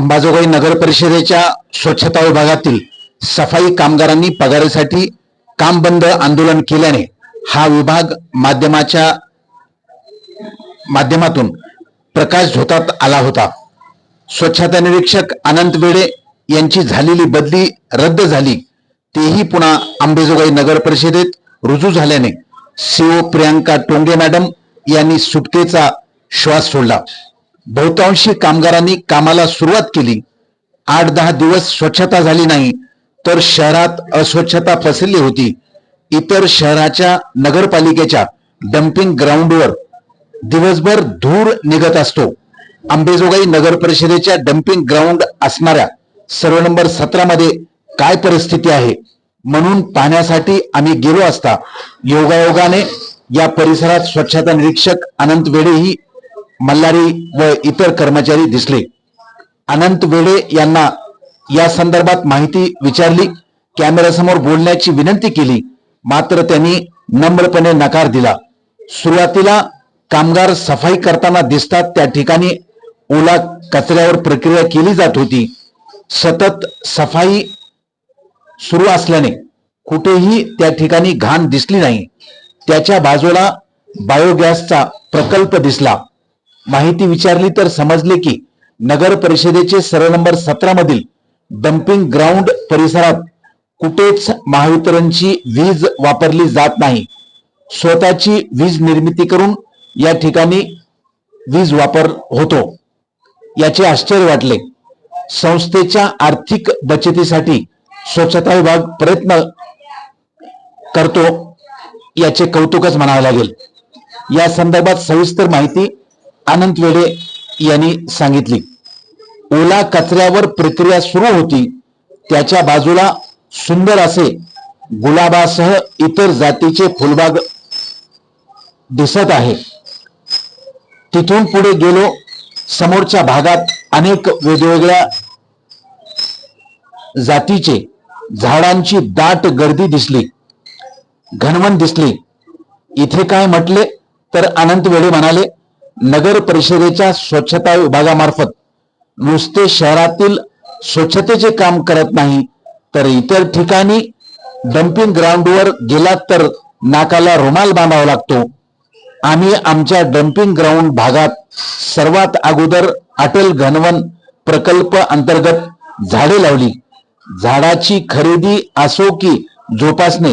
अंबाजोगाई नगर परिषदेच्या स्वच्छता विभागातील सफाई कामगारांनी पगारासाठी काम बंद आंदोलन केल्याने हा विभाग माध्यमाच्या माध्यमातून प्रकाश झोतात आला होता. स्वच्छता निरीक्षक अनंत बेडे यांची झालेली बदली रद्द झाली. तेही पुन्हा अंबेजोगाई नगर परिषदेत रुजू झाल्याने सीओ प्रियांका टोंगे मॅडम यांनी सुटकेचा श्वास सोडला. बहुतांशी कामगारांनी कामाला सुरुवात केली. आठ दहा दिवस स्वच्छता झाली नाही तर शहरात अस्वच्छता पसरली होती. इतर शहराच्या नगरपालिकेच्या डम्पिंग ग्राउंडवर दिवसभर धूर निघत असतो. अंबेजोगाई नगर परिषदेच्या डम्पिंग ग्राउंड असणाऱ्या सर्व नंबर सतरा मध्ये काय परिस्थिती आहे? म्हणून पाहण्यासाठी आम्ही गेलो असता योगायोगाने या परिसरात स्वच्छता निरीक्षक अनंत वेडेही मल्हारी व इतर कर्मचारी दिसले. अनंत वेळे यांना या संदर्भात माहिती विचारली. कॅमेऱ्यासमोर बोलण्याची विनंती केली. मात्र त्यांनी नम्रपणे नकार दिला. सुरुवातीला कामगार सफाई करताना दिसतात त्या ठिकाणी ओला कचऱ्यावर प्रक्रिया केली जात होती. सतत सफाई सुरू असल्याने कुठेही त्या ठिकाणी घाण दिसली नाही. त्याच्या बाजूला बायोगॅसचा प्रकल्प दिसला. माहिती विचारली तर समजले की नगर परिषदेचे सरळ नंबर सतरा मधील डम्पिंग ग्राउंड परिसरात कुठेच महावितरणची वीज वापरली जात नाही. स्वतःची वीज निर्मिती करून या ठिकाणी वीज वापर होतो. याचे आश्चर्य वाटले. संस्थेच्या आर्थिक बचतीसाठी स्वच्छता विभाग प्रयत्न करतो याचे कौतुकच म्हणावे लागेल. या संदर्भात सविस्तर माहिती अनंत वेडे यांनी सांगितली ओला कचऱ्यावर प्रक्रिया सुरू होती त्याच्या बाजूला सुंदर असे गुलाबासह इतर जातीचे फुलबाग दिसत आहे. तिथून पुढे गेलो समोरच्या भागात अनेक वेगवेगळ्या जातीचे झाडांची दाट गर्दी दिसली घनवन दिसली. इथे काय म्हटले? तर अनंत वेळे म्हणाले नगर परिषदेच्या स्वच्छता विभागामार्फत नुसते शहरातील स्वच्छतेचे काम करत नाही तर इतर ठिकाणी डम्पिंग ग्राउंडवर गेलात तर नाकाला रुमाल बांधावा लागतो. आम्ही आमच्या डम्पिंग ग्राउंड भागात सर्वात अगोदर अटल घनवन प्रकल्प अंतर्गत झाडे लावली. झाडाची खरेदी असो की जोपासणे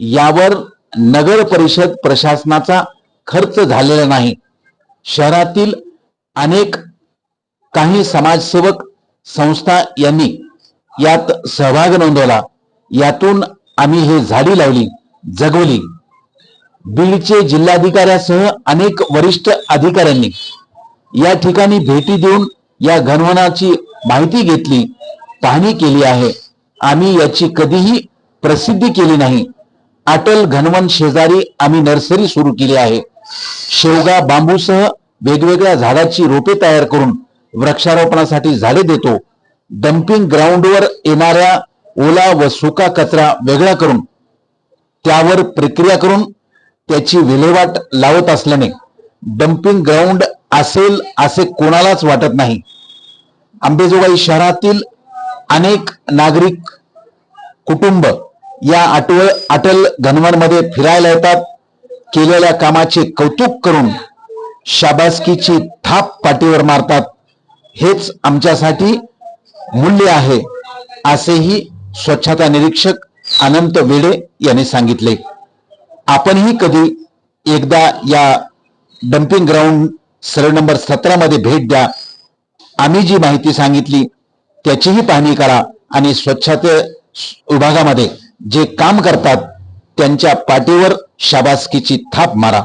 यावर नगर परिषद प्रशासनाचा खर्च झालेला नाही. शहरातील अनेक काही समाजसेवक संस्था यांनी यात सहभाग नोंदवला. यातून आम्ही हे झाडी लावली जगवली. बीडचे जिल्हाधिकाऱ्यासह अनेक वरिष्ठ अधिकाऱ्यांनी या ठिकाणी भेटी देऊन या घनवनाची माहिती घेतली पाहणी केली आहे. आम्ही याची कधीही प्रसिद्धी केली नाही. अटल घनवन शेजारी आम्ही नर्सरी सुरू केली आहे. शेवगा बांबूसह वेगवेगळ्या झाडाची रोपे तयार करून वृक्षारोपणासाठी झाडे देतो. डम्पिंग ग्राउंडवर येणाऱ्या ओला व सुका कचरा वेगळा करून त्यावर प्रक्रिया करून त्याची विल्हेवाट लावत असल्याने डम्पिंग ग्राउंड असेल असे कोणालाच वाटत नाही. अंबेजोगाई शहरातील अनेक नागरिक कुटुंब या अटवळ अटल घनवनमध्ये फिरायला येतात. केलेल्या कामाचे कौतुक करून शाबासकीची थाप पाठीवर मारतात. हेच आमच्यासाठी मूल्य आहे असेही स्वच्छता निरीक्षक अनंत वेडे यांनी सांगितले. आपणही कधी एकदा या डम्पिंग ग्राउंड सर्व नंबर सतरा मध्ये भेट द्या. आम्ही जी माहिती सांगितली त्याचीही पाहणी करा आणि स्वच्छते विभागामध्ये जे काम करतात त्यांच्या पाठीवर शाबासकीची थाप मारा.